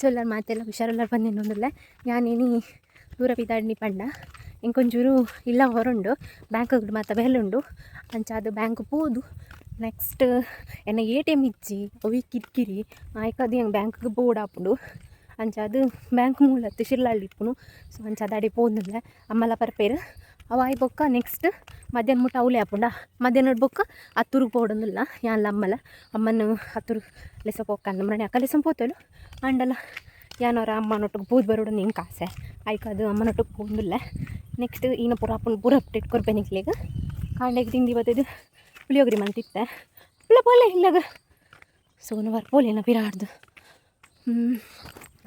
ಇಂಚೊಲ್ಲ ಮಾತೆಲ್ಲ ಹುಷಾರೆಲ್ಲ ಬಂದಿನೊಂದಿಲ್ಲ ഞാനിനി ದೂರ ಬಿದ್ದಾಡ್ನಿ ಪಂಡ ಇಂಕೊಂಚೂರು ಇಲ್ಲ ಹೊರಂಡು ಬ್ಯಾಂಕ್ ಮಾತ ಬೇಲುಂಡು ಅಂಚ ಅದು ಬ್ಯಾಂಕ್ ಪೋದು ನೆಕ್ಸ್ಟ್ ಎನ್ನ ಎ ಟಿ ಎಮ್ ಇಜ್ಜಿ ಅವಿ ಕಿರಿಕಿರಿ ಆಯ್ಕದು ಹೆಂಗೆ ಬ್ಯಾಂಕ್ಗೆ ಬೋರ್ಡ್ ಹಾಪುಂಡು ಅಂಚ ಅದು ಬ್ಯಾಂಕ್ ಮೂಲತ್ತು ಶಿರ್ಲಾಳ್ಳಿ ಇಪ್ಪುನು ಸೊ ಅಂಚ ಅದಾಡಿ ಪೋದಿಲ್ಲ ಅಮ್ಮಲ ಪರ್ಪೇರು ಅವ ಆಯ್ ಬೊಕ್ಕ ನೆಕ್ಸ್ಟ್ ಮಧ್ಯಾಹ್ನ ಮುಟ್ಟ ಅವಳೆ ಹಾಕೊಂಡ. ಮಧ್ಯಾಹ್ನ ಬೊಕ್ಕ ಹತ್ತೂರು ಪೋಡೊಂದಿಲ್ಲ ಯಾನ್ಲ ಅಮ್ಮಲ್ಲ ಅಮ್ಮನ ಹತ್ತೂರು ಲೆಸಪ್ ಪೋಕಂದು ಮನೆ ಅಕ್ಕ ಲೆಸಂ ಪೋತಲು ಅಂಡಲ್ಲ ಯಾನವ್ರ ಅಮ್ಮನೊಟ್ಟಿಗೆ ಬೂದ್ ಬರೋಡು ನಿಂಗೆ ಕಾಸೆ. ಆಯ್ಕದು ಅಮ್ಮನೊಟ್ಟಿಗೆ ಪೋಂದಿಲ್ಲ ನೆಕ್ಸ್ಟ್ ಇನ್ನು ಪೂರ ಅಪ್ಪನ ಪೂರ ಅಪ್ಡೇಟ್ ಕೊಡ್ಬೇನಿಕ್ಲಿಗ ಕಾಂಡೆಗೆ ತಿಂದು ಇವತ್ತಿದ್ದು ಪುಳಿಯೋಗ್ರಿ ಮಂತಿತ್ತೆ. ಇಲ್ಲ ಪೋಲೆ ಇಲ್ಲಾಗ. ಸೋನವಾರ ಪೋಲೇನ ಬಿರಾಡ್ದು. ಹ್ಞೂ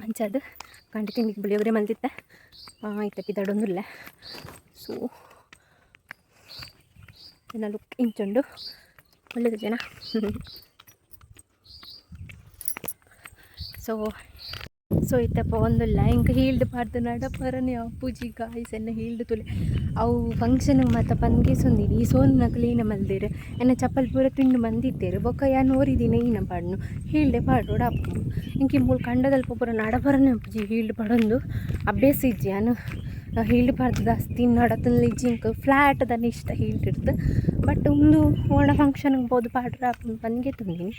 ಅಂಚದು ಕಂಡು ತಿಂಡಿಗೆ ಪುಳಿಯೋಗರಿ ಮಂತಿತ್ತೆ ಆಯ್ತು ಪಿದಾಡೊಂದಿಲ್ಲ ಸೊ ಎಲ್ಲ ಲುಕ್ ಇಂಚುಂಡು ಒಳ್ಳೆದು ಜನ ಸೊ ಸೊ ಇತ್ತಪ್ಪ, ಒಂದು ಇಂಕ ಹೀಲ್ಡ್ ಪಾಡ್ದು ನಡಪರನೆ ಅಪ್ಪುಜಿ ಎನ್ನ ಹೀಲ್ಡ್ ತುಲೆ. ಅವು ಫಂಕ್ಷನ್ ಮಾತ ಪನ್ಗೆ ಸೊಂದಿನಿ ಈ ಸೋನ್ನ ಕ್ಲೀನ ಮಲ್ದೇರು ಎನ್ನ ಚಪ್ಪಲ್ ಪೂರ ತಿಂಡು ಬಂದಿದ್ದೇರು ಬೊಕ್ಕ ಯಾ ನೋರಿದಿನ ಈನ ಪಾಡ್ನು. ಹೀಲ್ಡೆ ಪಾಡೋಡ ಅಪ್ಪು ಇಂಕಿ ಮೂಲ ಕಂಡದಲ್ಪ ಪೂರ ನಡಪರನೆ ಅಪ್ಪುಜಿ ಹೀಲ್ಡ್ ಪಡೊಂದು. ಅಭ್ಯಾಸ ಇಜ್ಜಿ ನಾನು ಹೀಲ್ಡ್ ಪಾಡ್ದು ಜಾಸ್ತಿ ನಡತಲ್ಲಿ ಜಿಂಕ್ ಫ್ಲ್ಯಾಟ್ ಅದನ್ನ ಇಷ್ಟ ಹೀಲ್ಡ್ ಇರ್ತದೆ ಬಟ್ ಒಂದು ಓಣ ಫಂಕ್ಷನ್ಗೆ ಬೋದು ಪಾಡ್ರ ಅಪ್ಪನ ಪನ್ಗೆ ತುಂಬಿನಿ.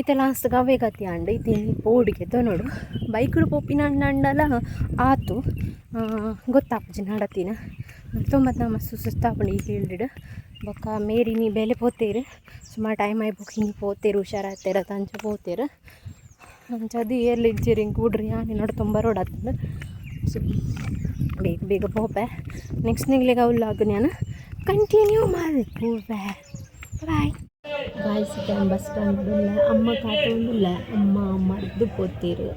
ಇತ್ತೆ ಲಾಸ್ಟ್ ಗವೆ ಗತಿ ಅಂಡ ಇತ್ತೆ ಬೋರ್ಡ್ಗೆ ನೋಡು. ಬೈಕ್ಡು ಪೋಪಿನ ಅಂಡ ಅಂಡಲ ಆತು. ಗೊತ್ತಾಪುಜಿ ನಡತಿನ. ತೊಂಬತ್ತು ನಮ್ಮ ಸುಸ್ತಾಪುಂಡು ಈಗ ಫೀಲ್ಡ್ ಬೊಕ್ಕ ಮೇರಿ ನೀ ಬೆಲೆ ಪೋತೇರು. ಸುಮಾರು ಟೈಮ್ ಆಯ್ ಬುಕ್ ಹಿಂಗೆ ಪೋತೇರು, ಹುಷಾರಾಗ್ತೇರ ತಂಚ ಪೋತೇರು. ಅಂಚದು ಏರ್ಲಿ ಇಡ್ಜಿರಿ ಹಿಂಗೆ ಕೂಡ್ರಿ. ಯಾನಿ ನೋಡು ತುಂಬ ರೋಡ್ ಆತಂದು. ಸೊ ಬೇಗ ಬೇಗ ಪೋಪೆ. ನೆಕ್ಸ್ಟ್ ನಿಗ್ಲಿಗೆ ಅವ್ಲಾಗ ನಾನು ಕಂಟಿನ್ಯೂ ಮಾಡಿ ಪೋಪೆ ಬಾಯ್ ಬಾಯ್ಸಿಗೆ ಬಸ್ ಸ್ಟ್ಯಾಂಡ್ಲ್ಲ ಅಮ್ಮ ಕಾಟೊಂದಿಲ್ಲ ಅಮ್ಮ ಮರ್ದು ಪೋತೀರು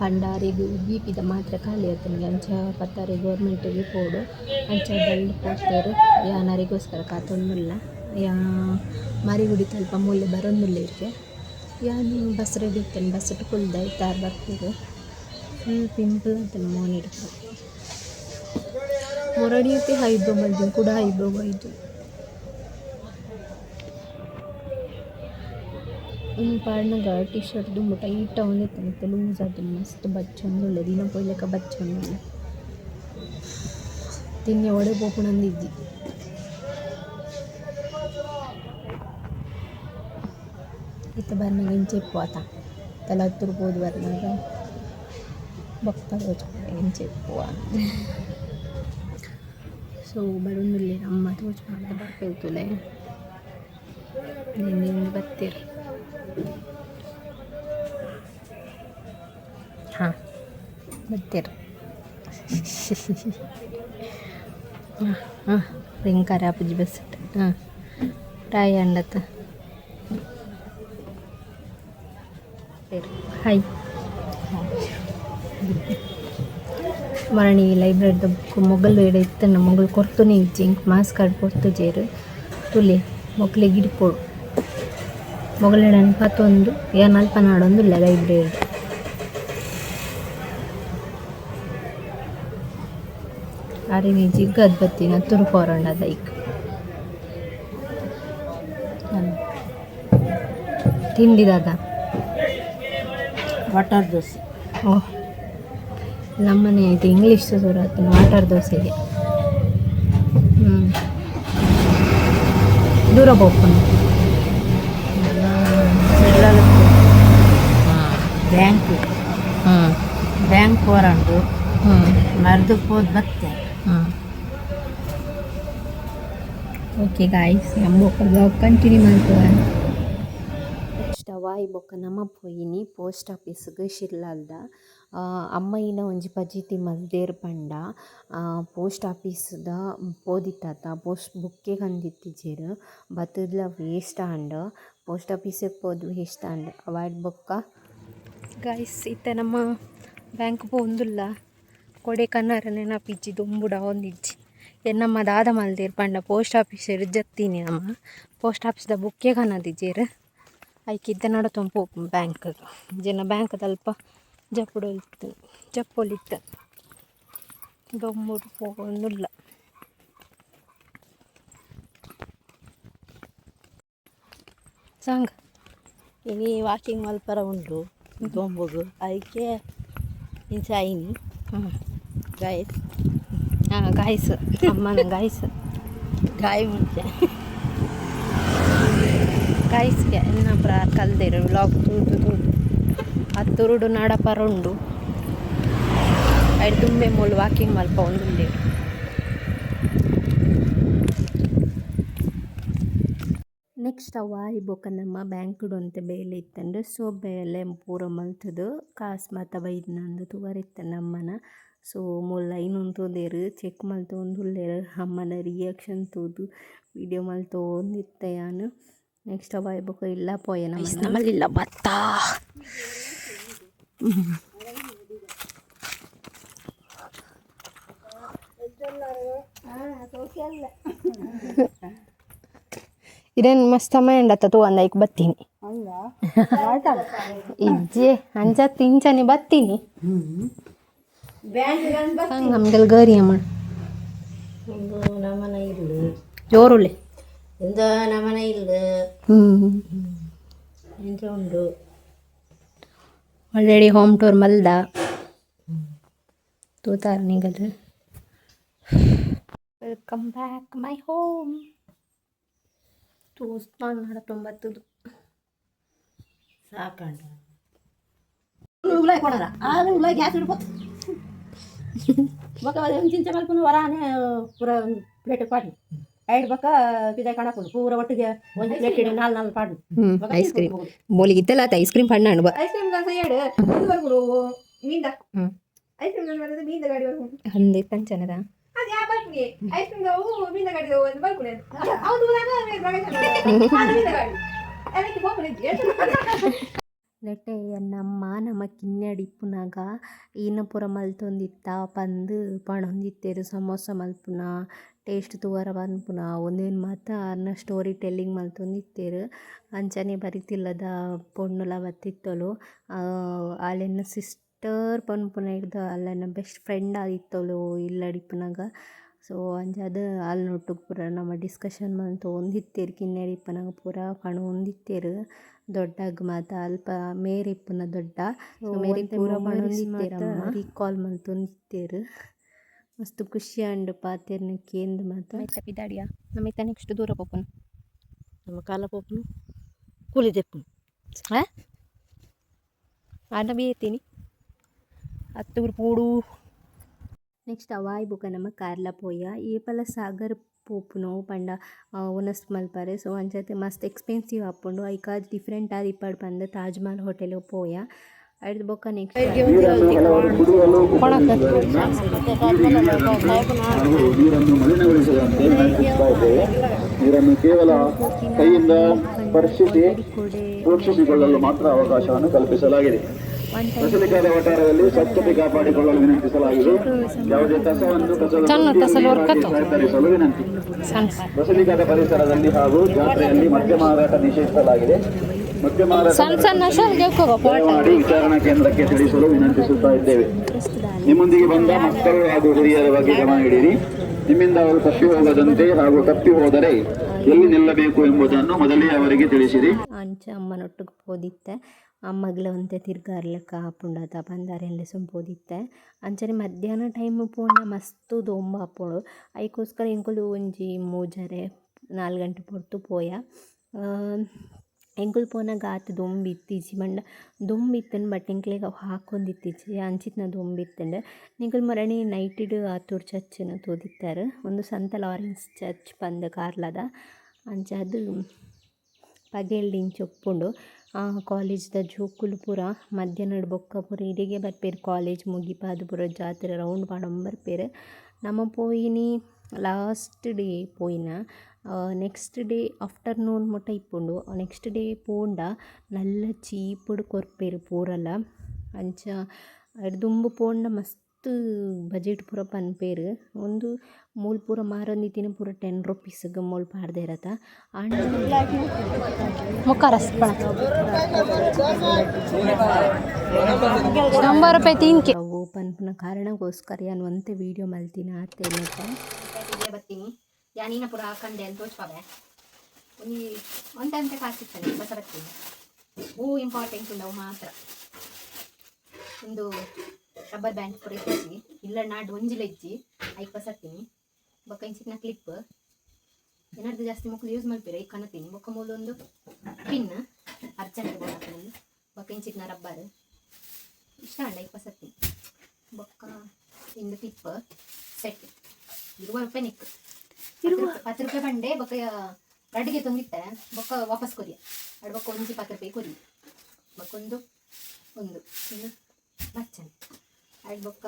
ಪಂಡಾರಿಗೂ ಬೀಪಿದ ಮಾತ್ರ ಖಾಲಿ ಆತನಿಗೆ ಅಂಚ ಪತ್ತಾರೆ ಗೌರ್ಮೆಂಟಿಗೆ ಪೋಡು ಅಂಚ ದಂಡು ಪೋತೇರು ಯಾನರಿಗೋಸ್ಕರ ಕಾತೊಂದಿಲ್ಲ ಯಾ, ಮರಿಗುಡಿ ಸ್ವಲ್ಪ ಮೂಲೆ ಬರೊಂದಿಲ್ಲ ಇರ್ಕೆ ಯಾನು ಬಸ್ ರೆಡಿ ಇರ್ತೇನೆ. ಬಸ್ ಇಟ್ಕೊಳ್ದ ಇತ್ತಾರು ಬರ್ತೀರು ಫುಲ್ ಪಿಂಪಲ್ ಅಂತ ಮೋನ್ ಇಡ್ತಾರೆ ಮೊರಡಿಯುತ್ತೆ ಹೈಬ್ರೋ ಮಂದಿ ಕೂಡ ಹೈಬ್ರೋ ಬೈದು ಇನ್ನು ಪಾಡ್ನಾಗ ಟಿ ಶರ್ಟ್ ದುಂಬು ಟೈಟ್ ಒಂದಿತ್ತು ಮತ್ತು ಲೂಸ್ ಅದು ಮಸ್ತ್ ಬಚ್ಚೊಂದುಲ್ಲ ದಿನ ಪೊಯ್ಲೆಕ್ಕ ಬಚ್ಚೊಂದುಲ್ಲ ತಿನ್ನೆ ಒಡೆ ಪೋಪುಣಂದಿದ್ದಿ ಇತ್ತ ಬರ್ನಾಗ ಇಂಚೆ ಪೋತ ತಲೆ ಹತ್ತಿರ್ಬೋದು ಬರ್ನಾಗ ಬಪ್ಪ ಇಂಚೆ ಪೋವ ಸೊ ಬರೋದಿಲ್ಲ ಅಮ್ಮ ತೋಚ್ ಮಾಡ್ದೆ ಬರ್ಬೇಕುಲೆ ನಿನ್ನೆ ಬರ್ತೀರಿ ಹಾಂ ಬರ್ತೀರಿ ಹಾಂ ಹಾಂ ರಿಂಕಾರ ಅಪ್ಪಜಿ ಬಸ್ ಹಾಂ ರಾಯ ಅಂಡತ್ತ ಹಾಯ್ ಮರಣಿ ಲೈಬ್ರರಿದ ಬುಕ್ ಮೊಗಲ್ ಎಡೆ ನಮ್ಮ ಮೊಗಲ್ ಕೊರ್ತುನೆ ಇಜ್ಜಿ ಜಿಂಕ್ ಮಾಸ್ ಕಾರ್ಡ್ ಕೊರ್ತು ಜೇರು ತುಲೆ ಮೊಗ್ಲಿಗೆ ಇಡ್ಪೋಡು ಮೊಗಲಿಡ ಪತ್ತೊಂದು ಏನ್ ಅಲ್ಪ ನಾಡೊಂದು ಇಲ್ಲ ಲೈಬ್ರರಿ ಅರಿವಿ ಜಿಗ್ಗದ್ ಬತ್ತಿನ ತುರುಕೋರಂಡ ತಿಂಡಿ ದಾದ ವಾಟರ್ ದೋಸೆ. ಓಹ್ ನಮ್ಮನೆ ಇದು ಇಂಗ್ಲೀಷ್ ಸುರಾತು ವಾಟರ್ ದೋಸೆಗೆ. ಹ್ಞೂ ದೂರ ಹೋಗ್ಕೊಂಡು ಬ್ಯಾಂಕ್. ಬ್ಯಾಂಕ್ ಹೊರಂಡು. ಹ್ಞೂ ಮರ್ದು ಹೋದ್ ಬತ್ತೆ ಹಾಂ ಓಕೆ ಗಾಯ್ಸ್ ನಮ್ಮ ಬ್ಲಾಗ್ ಕಂಟಿನ್ಯೂ ಮಾಡ್ತೀವ ನೆಕ್ಸ್ಟ್ ಅವಾಯಿ ಬೊಕ್ಕ ನಮ್ಮ ಪೋಯಿನಿ ಪೋಸ್ಟ್ ಆಫೀಸ್ಗೆ ಶಿರ್ಲಾಲ್ದ. ಅಮ್ಮಯ್ಯನ ಒಂಜಿ ಪಜಿತಿ ಮಲ್ದೇರ್ ಪಂಡ ಪೋಸ್ಟ್ ಆಫೀಸ್ದ ಪೋದಿತ್ತಾತ ಪೋಸ್ಟ್ ಬುಕ್ಕೆ ಕಂದಿತ್ತಿಜೆರ್ ಬತ್ತುದ್ಲ ವೇಸ್ಟ್ ಆಂಡ್. ಪೋಸ್ಟ್ ಆಫೀಸಿಗೆ ಪೋದು ವೇಸ್ಟ್ ಆಂಡ್. ಅವಾಯ್ಡ್ ಬೊಕ್ಕ ಗಾಯ್ಸ್ ಇತ್ತ ನಮ್ಮ ಬ್ಯಾಂಕ್ ಪೋಂದುಲ್ಲ ಕೊಡೆ ಕನ್ನರ ನೆನಪಿಜ್ಜಿ, ದುಂಬುಡ ಒಂದಿಜ್ಜಿ. ಎನ್ನಮ್ಮ ದಾದ ಮಲ್ದೇರ್ ಪಂಡ ಪೋಸ್ಟ್ ಆಫೀಸ್ ಜತ್ತೀನಿ ನಮ್ಮ. ಪೋಸ್ಟ್ ಆಫೀಸ್ದ ಬುಕ್ಕೆ ಐಕ್ ಐಕಿದ್ದ ನಡತೊಂದು ಪೋಪು ಬ್ಯಾಂಕ್. ಜನ ಬ್ಯಾಂಕ್ ತಲ್ಪ ಇತ್ತು ಜಪ್ಪೊಲಿತ್ತು. ದೊಂಬುಡು ಪೋಗೊಂದುಲ್ಲ ಸಾಂಗ್. ಇಲ್ಲಿ ವಾಕಿಂಗ್ ಮಲ್ಪರ ಉಂಡು. ತೊಂಬುಗು ಅದಕ್ಕೆ ಇಂಚಾಯಿನಿ ಹ್ಞೂ ಗಾಯಸ್ ಹಾಂ ಗಾಯ್ಸು ಅಮ್ಮನ ಗಾಯ್ಸು ಗಾಯ ಮುಂಚೆ ಗಾಯ್ಸ್ಗೆ ಇನ್ನೊಬ್ಬರ ಕಲ್ದಿರು ವ್ಲಾಗ್ ತೂದು ತೂದು ಹತ್ತುರುಡು ನಡಪರುಂಡು ಐದು ದುಂಬೆ ಮೂಲು ವಾಕಿಂಗ್ ಮಲ್ಪ ಒಂದು ನೆಕ್ಸ್ಟ್ ಅವ ಇಬೋಕ ನಮ್ಮ ಬ್ಯಾಂಕ್ಡು ಅಂತ ಬೇಲೆ ಇತ್ತಂದ್ರೆ ಸೊ ಬೇಲೆ ಪೂರ ಮಲ್ತದು. ಕಾಸು ಮತ್ತು ಬೈದ್ನಂದು ತುವರಿತ್ತ ನಮ್ಮನ. ಸೊ ಮುಲ್ಲ ಇನ್ನೊಂದು ತೋದೇರು ಚೆಕ್ ಮಲ್ತೊಂದುಲ್ಲೇರು ಅಮ್ಮನ ರಿಯಾಕ್ಷನ್ ತೋದು ವಿಡಿಯೋ ಮಲ್ತೊಂದಿತ್ತೆ ನಾನು ನೆಕ್ಸ್ಟ್ ಅವ ಇಬೋಕ ಇಲ್ಲ ಪೋಯ ನಮ್ಮ ನಮ್ಮಲ್ಲಿಲ್ಲ ಭತ್ತ. ಇದೇನು ಮಸ್ತ್ ಅಮ್ಮ ತೋ ಅಂದೈಕ್ ಬತ್ತೀನಿ. ಇಜ್ಜೆ ಅಂಚ ತಿಂಚನಿ ಬತ್ತೀನಿ. ನಮ್ಗೆಲ್ಲ ಗರಿ ಅಮ್ಮ. ನಮನ ಇಲ್ಲ. ಜೋರುಳ್ಳಿ. ಎಂದ ನಮನ ಇಲ್ಲ. ಹ್ಞೂ ಉಂಡು? ಆಲ್ರೆಡಿ ಹೋಮ್ ಟೂರ್ ಮಲ್ದ. ತೂತಾರ ನಿಗದು. ವೆಲ್ಕಮ್ ಬ್ಯಾಕ್ ಮೈ ಹೋಮ್ ತೋಸ್ತಾನ ನಡತೊಂಬತ್ತದು ಸಾಕಂಡು ಉಲಾಯ್ ಕೊಡಲ್ಲ ಆದ್ರೆ ಗ್ಯಾಸ್ ಹಿಡ್ಬೋದು ಬೊಕ್ಕ ಚಿಂಚೆ ಮಲ್ಪುನು ವರಾನೆ ಪೂರ ಪ್ಲೇಟ್ ಪಾಡಿ ಐದು ಬೊಕ್ಕ ಪಿದೆ ಕಣಪುನು ಪೂರ ಒಟ್ಟಿಗೆ ಒಂದು ಪ್ಲೇಟ್ ಇಡು ನಾಲ್ ನಾಲ್ ಪಾಡು ಐಸ್ ಕ್ರೀಮ್ ಬೋಲಿಗೆ ಇತ್ತಲ್ಲ ಆತ ಐಸ್ ಕ್ರೀಮ್ ಪಣ್ಣ ಅಣ್ಣ ಐಸ್ ಕ್ರೀಮ್ ದಾಸ ಏಡು ಇದು ಬರ್ಬಿಡು ಮೀಂದ ಹ್ಮ್. ಐಸ್ ಕ್ರೀಮ್ ಮೀಂದ ಗಾಡಿ ಬರ್ಬೋದು ಅಂದೆ ಕಂಚನದ ಅದು ಐಸ್ಕ್ರೀಮ್ ಅವು ಮೀಂದ ಗಾಡಿ ಒಂದು ಗಾಡಿ ಅದಕ್ಕೆ ನೆಟ್ಟೆ, ನಮ್ಮ ನಮ್ಮ ಕಿನ್ನಡಿಪ್ಪುನಾಗ ಈನಪುರ ಮಲ್ತೊಂದಿತ್ತ, ಪಂದು, ಪಣೊಂದಿತ್ತೇರು, ಸಮೋಸ ಮಲ್ಪುನ ಟೇಸ್ಟ್ ತೂವರ ಬಂದ್ಪುನ ಒಂದೇನು ಮಾತ ಅನ್ನ ಸ್ಟೋರಿ ಟೆಲ್ಲಿಂಗ್ ಮಲ್ತೊಂದಿತ್ತೇರು. ಅಂಚನೆ ಬರಿತಿಲ್ಲದ ಪೊಣ್ಣುಲ ಬತ್ತಿತ್ತಲು ಅಲ್ಲೆನ್ನ ಸಿಸ್ಟರ್ ಪನ್ಪುನ ಹಿಡ್ದು ಅಲ್ಲೆನ್ನ ಬೆಸ್ಟ್ ಫ್ರೆಂಡ್ ಆಗಿತ್ತಲು ಇಲ್ಲಡಿಪ್ಪುನಾಗ ಸೊ ಅಂಜಾದ ಅಲ್ಲಿ ನೊಟ್ಟುಗ್ ಪೂರ ನಮ್ಮ ಡಿಸ್ಕಷನ್ ಮಂತು ಒಂದಿತ್ತೇರು ಕಿನ್ನಡಿಪ್ಪನಾಗ ಪೂರ ಪಣ ಒಂದಿತ್ತೇರು ದೊಡ್ಡಗ್ ಮಾತ ಅಲ್ಪ ಮೇರಿಪ್ಪುನ ದೊಡ್ಡ. ಮೇರಿ ಪೂರ ರೀಕಾಲ್ ರೀಕಾಲ್ ಮಂತೊಂದಿತ್ತೇರು ಮಸ್ತ್ ಖುಷಿ ಅಂಡ್ ಪಾತೆರ್ನ ಕೇಂದ್ ಮಾತ. ಆಯ್ತಾ ನಮ್ಮ ಇತ್ತ ನೆಕ್ಸ್ಟ್ ದೂರ ಪೋಪನು. ನಮ್ಮ ಕಾಲ ಪೋಪನು. ಕೂಲಿ ತೆಪ್ಪುನು ಹಾಂ ಆಡ ಬೇತೀನಿ ಹತ್ತೂರು ಪೂಡು ನೆಕ್ಸ್ಟ್ ಅವಾಯ್ ಬುಕ ನಮ್ಮ ಕಾರ್ಲ ಪೋಯ ಏಪಲ ಸಾಗರ್ ಪೋಪುನು ಪಂಡ ಒನಸ್ ಮಲ್ಪರೆ ಸೊ ಅಂಚತೆ ಮಸ್ತ್ ಎಕ್ಸ್ಪೆನ್ಸಿವ್ ಆಪುಂಡು ಐಕ ಡಿಫ್ರೆಂಟ್ ಆದ ಇಪ್ಪಡ್ ಪಂದ ತಾಜ್ ಮಹಲ್ ಹೋಟೆಲ್ ಪೋಯ ಅಡ್ದು ಬೊಕ್ಕ ನೆಕ್ಸ್ಟ್ ನೀರನ್ನು ಕೇವಲ ಕೈಯಿಂದ ಸ್ಪರ್ಶಿಸಿ ಮಾತ್ರ ಅವಕಾಶವನ್ನು ಕಲ್ಪಿಸಲಾಗಿದೆ ಬಸಲಿಕಾದ ವಠಾರದಲ್ಲಿ ಸ್ವಚ್ಛತೆ ಕಾಪಾಡಿಕೊಳ್ಳಲು ವಿನಂತಿಸಲಾಗಿದೆ. ಯಾವುದೇ ಕಸವನ್ನು ಸಹಕರಿಸಲು ವಿನಂತಿ. ಪರಿಸರದಲ್ಲಿ ಹಾಗೂ ಜಾತ್ರೆಯಲ್ಲಿ ಮದ್ಯ ಮಾರಾಟ ನಿಷೇಧಿಸಲಾಗಿದೆ. ಮದ್ಯ ಮಾರಾಟ ವಿಚಾರಣಾ ಕೇಂದ್ರಕ್ಕೆ ತಿಳಿಸಲು ವಿನಂತಿಸುತ್ತಾ ಇದ್ದೇವೆ. ನಿಮ್ಮೊಂದಿಗೆ ಬಂದ ಮಕ್ಕಳು ಹಾಗೂ ಹಿರಿಯರ ಬಗ್ಗೆ ಗಮನ ಇಡಿರಿ. ನಿಮ್ಮಿಂದ ಅವರು ತಪ್ಪಿ ಹೋಗದಂತೆ ಹಾಗೂ ತಪ್ಪಿ ಹೋದರೆ ಎಲ್ಲಿ ನಿಲ್ಲಬೇಕು ಎಂಬುದನ್ನು ಮೊದಲೇ ಅವರಿಗೆ ತಿಳಿಸಿರಿ. ಅಂಚ ಅಮ್ಮನೊಟ್ಟಿಗೆ ಅಮ್ಮಗ್ಲ ಒಂತೆ ತಿರ್ಗಾರ್ಲಕ್ಕ ಆಪುಂಡತ ಪಂದಾರೆಲ್ಲ ಸೊಂಪೋದಿತ್ತೆ ಅಂಚನೆ ಮಧ್ಯಾಹ್ನ ಟೈಮ್ ಪೋಂಡ ಮಸ್ತ್ ದೊಂಬ ಆಪೋಳು ಐಕೋಸ್ಕರ ಎಂಕುಲು ಒಂಜಿ ಮೂಜರೆ ನಾಲ್ ಗಂಟೆ ಪೊರ್ತು ಪೋಯ. ಎಂಕುಲು ಪೋನಾಗ ಆತ ದೊಂಬಿತ್ತೀಚಿ ಮಂಡ. ದೊಂಬಿತ್ತನ್ ಬಟ್ ಎಂಕ್ಲೆಗ್ ಅವು ಹಾಕೊಂದಿತ್ತೀಚಿ ಅಂಚಿತ್ನ ದೊಂಬಿತ್ತಂಡ್ ನಿಂಕುಲು ಮರಣಿ ನೈಟಿಡ್ ಚರ್ಚ್ನ ತೋದಿತ್ತಾರೆ. ಒಂದು ಸಂತ ಲಾರೆನ್ಸ್ ಚರ್ಚ್ ಪಂದ್ ಕಾರ್ಲದ. ಅಂಚ ಪಗೆಲ್ಡಿಂಚ್ ಒಪ್ಪುಂಡು ಕಾಲೇಜ್ದ ಜೋಕುಲು ಪೂರ ಮಧ್ಯಾಹ್ನಡ್ ಬೊಕ್ಕ ಪೂರ ಇಡೆಗೆ ಬರ್ಪೇರು ಕಾಲೇಜ್ ಮುಗಿಪಾದ್ ಪೂರ ಜಾತ್ರೆ ರೌಂಡ್ ಪಾಡೊಂದು ಬರ್ಪೇರು ನಮ್ಮ ಪೋಯಿನಿ ಲಾಸ್ಟ್ ಡೇ ಪೋಯಿನ ನೆಕ್ಸ್ಟ್ ಡೇ ಆಫ್ಟರ್ನೂನ್ ಮುಟ್ಟ ಇಪ್ಪುಂಡು ನೆಕ್ಸ್ಟ್ ಡೇ ಪೋಂಡ ನಲ್ಲ ಚೀಪುಡು ಕೊರ್ಪೇರು ಪೂರಲ ಅಂಚ ಅಡ್ ದುಂಬು ಪೋಂಡ ಮಸ್ತ್ ಬಜೆಟ್ ಪೂರ ಪನ್ಪೆರ್ ಒಂದು ಮೂಲ್ ಪೂರ ಮಾರೊಂದಿತ್ತಿನ ಪೂರ ಟೆನ್ ರುಪೀಸ್ ಮೂಲ್ ಪಾಡ್ದೆ ಇರತ್ತ. ಆಂಡ ಮುಖಾರಸ್ ಶಂಬರ್ ರೂಪಾಯಿ ತಿನ್ಕೆ. ಅವು ಪನ್ಪುನ ಕಾರಣಕ್ಕೋಸ್ಕರ ನಾನು ಒಂತೆ ವಿಡಿಯೋ ಮಲ್ತಿನ ಅತ್ತೆ ಬರ್ತೀನಿ ಯಾನೀನ ಪೂರ ಹಾಕಂಡೆ ಅಂತ ತೋಚ್ಪಾವೆ. ಒಂಜಿ ಒಂತೆ ಅಂತೆ ಕಾಸಿತ್ತಾನೆ ಬಸ ಬರ್ತೀನಿ ಹೂ ಇಂಪಾರ್ಟೆಂಟ್ ಉಂಡವು ಮಾತ್ರ. ಒಂದು ರಬ್ಬರ್ ಬ್ಯಾಂಡ್ ಪೂರ ಇಟ್ಟಿ ಇಲ್ಲ ನಾಡು ಒಂಜಿಲ ಇಜ್ಜಿ ಐಕ್ ಬಸತ್ತೀನಿ ಬೊಕ್ಕ ಇಂಚಿನ ಕ್ಲಿಪ್ ಏನಾದ್ರು ಜಾಸ್ತಿ ಮಕ್ಕಳು ಯೂಸ್ ಮಾಡ್ತೀರ? ಈ ಕನತೀನಿ ಬೊಕ್ಕ ಮೂಲೊಂದು ಪಿನ್ ಅರ್ಜೆಂಟ್ ಬೋಡಾಕೊಂಡು ಬೊಕ್ಕ ಇಂಚಿನ ರಬ್ಬರ್. ಇಷ್ಟ ಅಂಡ ಐಕ್ ಬಸತ್ತೀನಿ ಬೊಕ್ಕ ಇಂದು ಕ್ಲಿಪ್ ಸೆಟ್ ಇರುವ ರೂಪಾಯಿ ನಿಕ್ ಹತ್ತು ರೂಪಾಯಿ ಬಂಡೆ ಬೊಕ್ಕ ರಡ್ಗೆ ತಂದಿಟ್ಟೆ. ಬೊಕ್ಕ ವಾಪಸ್ ಕೊರಿಯ ಅಡ್ ಬೊಕ್ಕ ಒಂಜಿ ಪತ್ತು ರೂಪಾಯಿ ಕೊರಿ ಬೊಕ್ಕೊಂದು ಒಂದು ಇನ್ನು ಮಚ್ಚನ್ ಅಡ್ ಬೊಕ್ಕ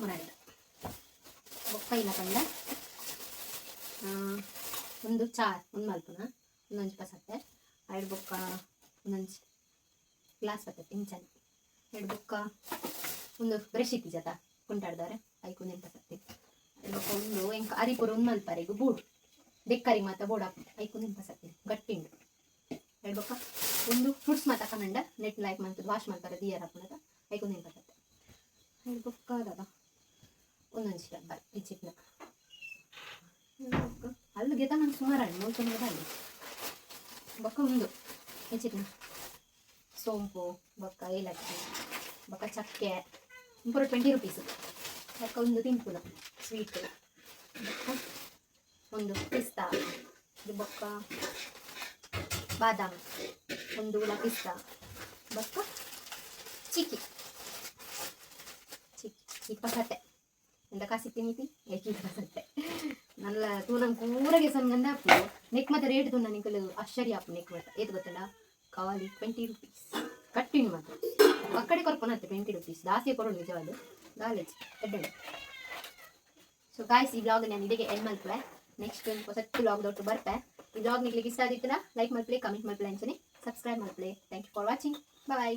ಇದನ್ನು ಬುಕ್ ಮನಾಡ ಬೊಕ್ಕ ಇಲ್ಲ ಕಂಡ ಒಂದು ಚಾ, ಒಂದು ಮಲ್ಪುನ, ಒಂದೊಂದು ಪಸತ್ತೆ ಎರಡು ಬೊಕ್ಕ, ಒಂದೊಂದು ಗ್ಲಾಸ್ ಬರ್ತೈತೆ ಇಂಚನ್ ಎರಡು ಬೊಕ್ಕ, ಒಂದು ಬ್ರಷ್ ಇತ್ತಿ ಜತ, ಕುಂಟಾಡ್ದವ್ರೆ ಐಕು ನೆನ್ಪಸತ್ತೆ ಎರಡು ಬೊಕ್ಕ, ಒಂದು ಎಂಕ ಅರಿಪುರ, ಒಂದು ಮಲ್ಪರೆಗು, ಬೂಡು. ಬೆಕ್ಕರಿ ಮಾತ ಬೋಡ ಐಕು ನೆನ್ಪಸತ್ತೆ ಗಟ್ಟಿಂಡು ಎರಡು ಬೊಕ್ಕ, ಒಂದು ಫ್ರೂಟ್ಸ್ ಮಾತ ಕನ್ನಡ ನೆಟ್ ಲೈಕ್ ಮಾಡ್ತದೆ ವಾಶ್ ಮಾಡ್ತಾರೆ ದಿಯರ್ ಹಾಕೊಂಡಾಗ ಐಕು ನೆನ್ಪಸತ್ತೆ ಎರಡು ಬೊಕ್ಕ ಅದಾಗ ಒಂದೊಂದು ರಬ್ಬರ್ ಇಚ್ಚಿಟ್ನ ಅಲ್ಲಿ ಗೆತ ನಂಗೆ ಸುಮಾರು ಹಣ್ಣು ನೋಡ್ಕೊಂಡು ಅಲ್ಲಿ ಬೊಕ್ಕ ಒಂದು ಹೆಚ್ಚಿನ ಸೋಂಪು, ಬೊಕ್ಕ ಏಲಕ್ಕಿ, ಬೊಕ್ಕ ಚಕ್ಕೆ ಪೂರ ಟ್ವೆಂಟಿ ರುಪೀಸ್ ಬೊಕ್ಕ ಒಂದು ತಿಂಪುನ ಸ್ವೀಟ್ ಒಂದು ಪಿಸ್ತಾ, ಇದು ಬೊಕ್ಕ ಬಾದಾಮ್, ಒಂದು ಪಿಸ್ತಾ, ಬೊಕ್ಕ ಚಿಕ್ಕಿ. ಚಿಕ್ಕಿ ಇಪ್ಪತ್ತತ್ತೆ ಎಂತ ಕಾಸಿ ತಿನ್ನಿತಿ? ಏಕಿ ಇಪ್ಪತ್ತತ್ತೆ ನಲ್ಲ ತೂ ನಂಗೆ ಕೂರಗೆ ಸಂಗಂದ ಆಪು ನೆಕ್ ಮತ್ತೆ ರೇಟ್ ತುನ್ನ ನಿಂಕಲು ಆಶ್ಚರ್ಯ ಆಪು ನೆಕ್ ಮತ್ತೆ ಏತ್ ಗೊತ್ತಲ್ಲ? ಕಾಲಿ ಟ್ವೆಂಟಿ ರುಪೀಸ್ ಕಟ್ಟಿನ ಮಾತ್ರ. ಅಕ್ಕಡೆ ಕೊರ್ಪನತ್ತೆ ಟ್ವೆಂಟಿ ರುಪೀಸ್ ದಾಸಿಯ ಕೊರೋಡು ನಿಜವಾದ ನಾಲೆಜ್ ಎಡ್ಡೆ ಸೊ ಗಾಯ್ಸ್ ಈ ಬ್ಲಾಗ್ ನಾನು ಇದಕ್ಕೆ ಎಂಡ್ ಮಲ್ಪೆ ನೆಕ್ಸ್ಟ್ ಹೊಸ ಬ್ಲಾಗ್ ದೊಟ್ಟು ಬರ್ಪೆ ಈ ಬ್ಲಾಗ್ ನಿಗ್ಲಿಕ್ಕೆ ಇಷ್ಟ ಆದಿತ್ತಲ್ಲ ಲೈಕ್ ಮಲ್ಪಲೆ ಕಮೆಂಟ್ ಮಲ್ಪಲೆ ಅಂಚನೆ subscribe ಮಲ್ಪಲೆ thank you for watching bye